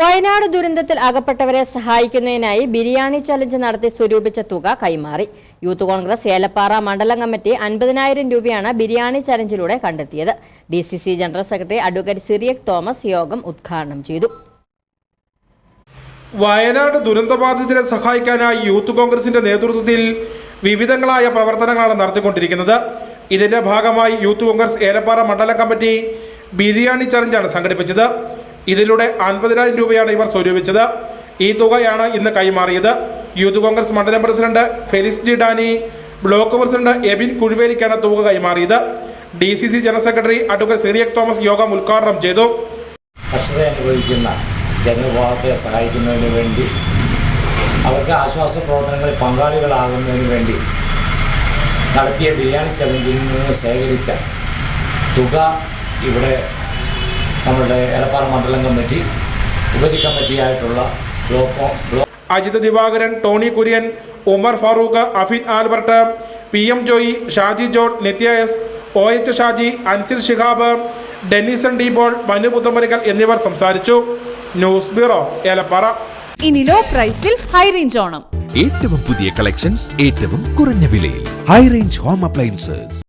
വയനാട് ദുരന്തത്തിൽ അകപ്പെട്ടവരെ സഹായിക്കുന്നതിനായി ബിരിയാണി ചലഞ്ച് നടത്തി സ്വരൂപിച്ച തുക കൈമാറി. യൂത്ത് കോൺഗ്രസ് ഏലപ്പാറ മണ്ഡലം കമ്മിറ്റി അൻപതിനായിരം രൂപയാണ് ബിരിയാണി ചലഞ്ചിലൂടെ കണ്ടെത്തിയത്. D C C general secretary advocate Cyriac Thomas യോഗം ഉദ്ഘാടനം ചെയ്തു. വയനാട് ദുരന്തബാധിതരെ സഹായിക്കാനായി യൂത്ത് കോൺഗ്രസിന്റെ നേതൃത്വത്തിൽ വിവിധങ്ങളായ പ്രവർത്തനങ്ങളാണ് നടത്തിക്കൊണ്ടിരിക്കുന്നത്. ഇതിന്റെ ഭാഗമായി യൂത്ത് കോൺഗ്രസ് ഏലപ്പാറ മണ്ഡലം കമ്മിറ്റി ബിരിയാണി ചലഞ്ചാണ് സംഘടിപ്പിച്ചത്. ഇതിലൂടെ അൻപതിനായിരം രൂപയാണ് ഇവർ സ്വരൂപിച്ചത്. ഈ തുകയാണ് ഇന്ന് കൈമാറിയത്. യൂത്ത് കോൺഗ്രസ് മണ്ഡലം president Felix G Dani block president Ebin കുഴുവേലിക്കാണ് തുക കൈമാറിയത്. D C C general secretary advocate Cyriac Thomas യോഗം ഉദ്ഘാടനം ചെയ്തു. അനുഭവിക്കുന്ന ജനവിഭാഗത്തെ സഹായിക്കുന്നതിന് വേണ്ടി അവർക്ക് ആശ്വാസ പ്രവർത്തനങ്ങളിൽ പങ്കാളികളാകുന്നതിന് വേണ്ടി നടത്തിയ ബിരിയാണി ചലഞ്ചിൽ നിന്ന് ശേഖരിച്ച തുക ഇവിടെ നമ്മുടെ എലപ്പാറ മണ്ഡലം കമ്മിറ്റി ഉപരി കമ്മിറ്റി ആയിട്ടുള്ള block Ajith Divakaran Tony Kurian Umar Farooq Afin Albert P M Joy Shaji John Nithya S O H Shaji Ansil Shihab Dennison D Bol Manu Puthamparickal എന്നിവർ സംസാരിച്ചു. News bureau Elappara. ഇനി low പ്രൈസിൽ high range Onam. ഏറ്റവും പുതിയ collections ഏറ്റവും കുറഞ്ഞ വിലയിൽ. High range home appliances.